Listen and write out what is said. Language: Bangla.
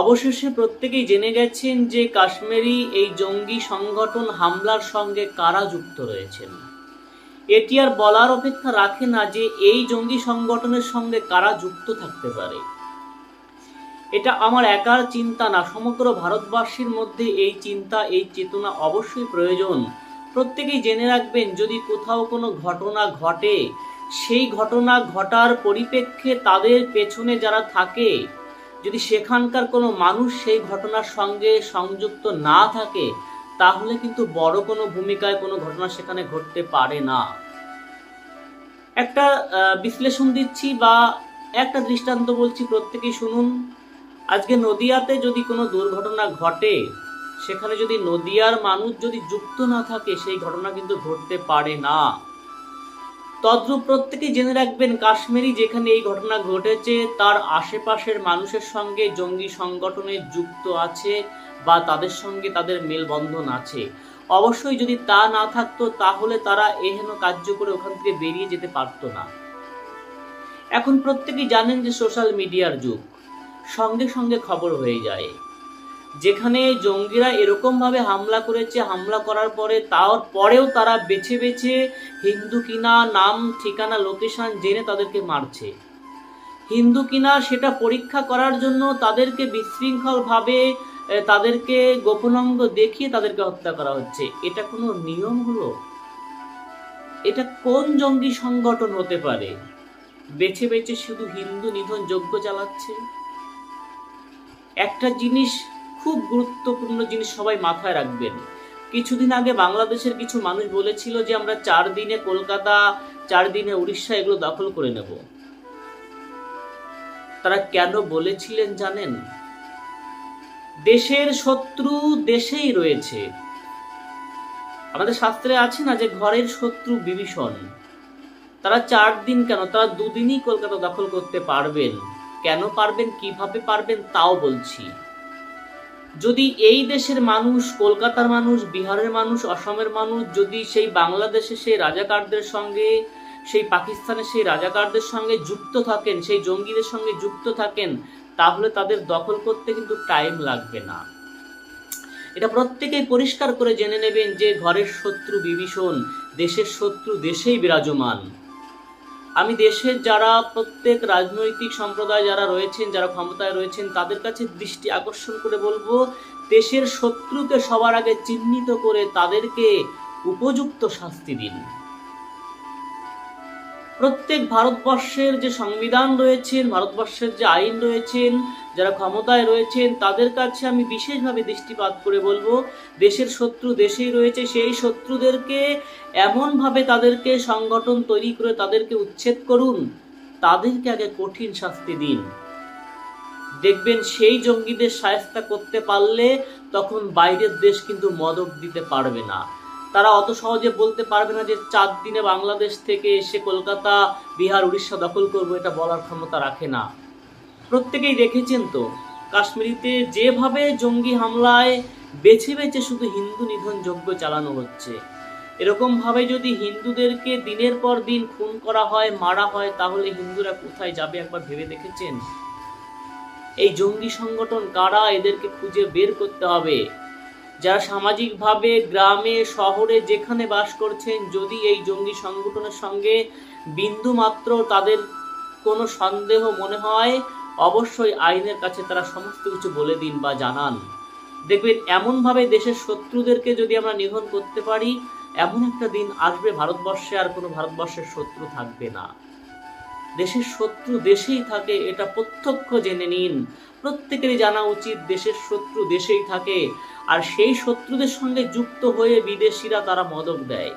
অবশেষে প্রত্যেকেই জেনে গেছেন যে কাশ্মীরি এই জঙ্গি সংগঠন হামলার সঙ্গে কারা যুক্ত রয়েছেন। এটি আর বলার অপেক্ষা রাখে না যে এই জঙ্গি সংগঠনের সঙ্গে কারা যুক্ত থাকতে পারে। এটা আমার একার চিন্তা না, সমগ্র ভারতবাসীর মধ্যে এই চিন্তা, এই চেতনা অবশ্যই প্রয়োজন। প্রত্যেকেই জেনে রাখবেন, যদি কোথাও কোনো ঘটনা ঘটে, সেই ঘটনা ঘটার পরিপ্রেক্ষে তাদের পেছনে যারা থাকে যদি সেখানকার কোনো মানুষ সেই ঘটনার সঙ্গে সংযুক্ত না থাকে, তাহলে কিন্তু বড় কোনো ভূমিকায় কোনো ঘটনা সেখানে ঘটতে পারে না। একটা বিশ্লেষণ দিচ্ছি বা একটা দৃষ্টান্ত বলছি প্রত্যেকেই শুনুন। আজকে নদিয়াতে যদি কোনো দুর্ঘটনা ঘটে, সেখানে যদি নদিয়ার মানুষ যদি যুক্ত না থাকে, সেই ঘটনা কিন্তু ঘটতে পারে না। তদ্রূপ প্রত্যেকেই জেনে রাখবেন, কাশ্মীরি যেখানে এই ঘটনা ঘটেছে, তার আশেপাশের মানুষের সঙ্গে জঙ্গি সংগঠনে যুক্ত আছে বা তাদের সঙ্গে তাদের মেলবন্ধন আছে। অবশ্যই যদি তা না থাকতো, তাহলে তারা এহেন কার্য করে ওখান থেকে বেরিয়ে যেতে পারতো না। এখন প্রত্যেকেই জানেন যে সোশ্যাল মিডিয়ার যুগ। সঙ্গে সঙ্গে খবর হয়ে যায়। যেখানে জঙ্গিরা এরকম ভাবে হামলা করেছে, হামলা করার পরে তার পরেও তারা বেছে বেছে হিন্দু কিনা, নাম, ঠিকানা লোকেশান জেনে তাদেরকে মারছে। হিন্দু কিনা সেটা পরীক্ষা করার জন্য তাদেরকে বিশৃঙ্খলভাবে তাদেরকে গোপনাঙ্গ দেখিয়ে তাদেরকে হত্যা করা হচ্ছে। এটা কোনো নিয়ম হলো? এটা কোন জঙ্গি সংগঠন হতে পারে? বেছে বেছে শুধু হিন্দু নিধন যজ্ঞ চালাচ্ছে? একটা জিনিস খুব গুরুত্বপূর্ণ জিনিস সবাই মাথায় রাখবেন। কিছুদিন আগে বাংলাদেশের কিছু মানুষ বলেছিল যে, আমরা চার দিনে কলকাতা, চার দিনে উড়িষ্যা এগুলো দখল করে নেব। তারা কেন বলেছিলেন জানেন? দেশের শত্রু দেশেই রয়েছে। আমাদের শাস্ত্রে আছে না যে, ঘরের শত্রু বিভীষণ। তারা চার দিন কেন? তারা দুদিনই কলকাতা দখল করতে পারবেন। কেন পারবেন? কীভাবে পারবেন? তাও বলছি। যদি এই দেশের মানুষ, কলকাতার মানুষ, বিহারের মানুষ, অসমের মানুষ, যদি সেই বাংলাদেশে সেই রাজাকারদের সঙ্গে, সেই পাকিস্তানের সেই রাজাকারদের সঙ্গে যুক্ত থাকেন, সেই জঙ্গিদের সঙ্গে যুক্ত থাকেন, তাহলে তাদের দখল করতে কিন্তু টাইম লাগবে না। এটা প্রত্যেকেই পরিষ্কার করে জেনে নেবেন যে ঘরের শত্রু বিভীষণ, দেশের শত্রু দেশেই বিরাজমান। আমি দেশের যারা প্রত্যেক রাজনৈতিক সম্প্রদায় যারা রয়েছেন, যারা ক্ষমতায় রয়েছেন, তাদের কাছে দৃষ্টি আকর্ষণ করে বলব, দেশের শত্রুকে সবার আগে চিহ্নিত করে তাদেরকে উপযুক্ত শাস্তি দিন। প্রত্যেক ভারতবর্ষের যে সংবিধান রয়েছেন, ভারতবর্ষের যে আইন রয়েছেন, যারা ক্ষমতায় রয়েছেন, তাদের কাছে আমি বিশেষভাবে দৃষ্টিপাত করে বলব, দেশের শত্রু দেশেই রয়েছে, সেই শত্রুদেরকে এমনভাবে তাদেরকে সংগঠন তৈরি করে তাদেরকে উচ্ছেদ করুন, তাদেরকে আগে কঠিন শাস্তি দিন। দেখবেন সেই জঙ্গিদের সায়স্তা করতে পারলে তখন বাইরের দেশ কিন্তু মদক দিতে পারবে না। তারা অত সহজে বলতে পারবে না যে চার দিনে বাংলাদেশ থেকে এসে কলকাতা, বিহার, উড়িষ্যা দখল করব, এটা বলার ক্ষমতা রাখে না। প্রত্যেকেই দেখেছেন তো, কাশ্মীরিতে যেভাবে জঙ্গি হামলায় বেছে বেছে শুধু হিন্দু নিধন যজ্ঞ চালানো হচ্ছে। এরকম ভাবে যদি হিন্দুদেরকে দিনের পর দিন খুন করা হয়, মারা হয়, তাহলে হিন্দুরা কোথায় যাবে একবার ভেবে দেখেছেন? এই জঙ্গি সংগঠন কারা? এদেরকে খুঁজে বের করতে হবে। যারা সামাজিকভাবে গ্রামে, শহরে যেখানে বাস করছেন, যদি এই জঙ্গি সংগঠনের সঙ্গে বিন্দু মাত্র তাদের কোনো সন্দেহ মনে হয়, অবশ্যই আইনের কাছে তারা সমস্ত কিছু বলে দিন বা জানান। দেখবেন, এমনভাবে দেশের শত্রুদেরকে যদি আমরা নিধন করতে পারি, এমন একটা দিন আসবে ভারতবর্ষে, আর কোনো ভারতবর্ষের শত্রু থাকবে না। দেশের শত্রু দেশেই থাকে, এটা প্রত্যক্ষ জেনে নিন। প্রত্যেকেরই জানা উচিত, দেশের শত্রু দেশেই থাকে। আর সেই শত্রুদের সঙ্গে যুক্ত হয়ে বিদেশিরা তারা মদক দেয়।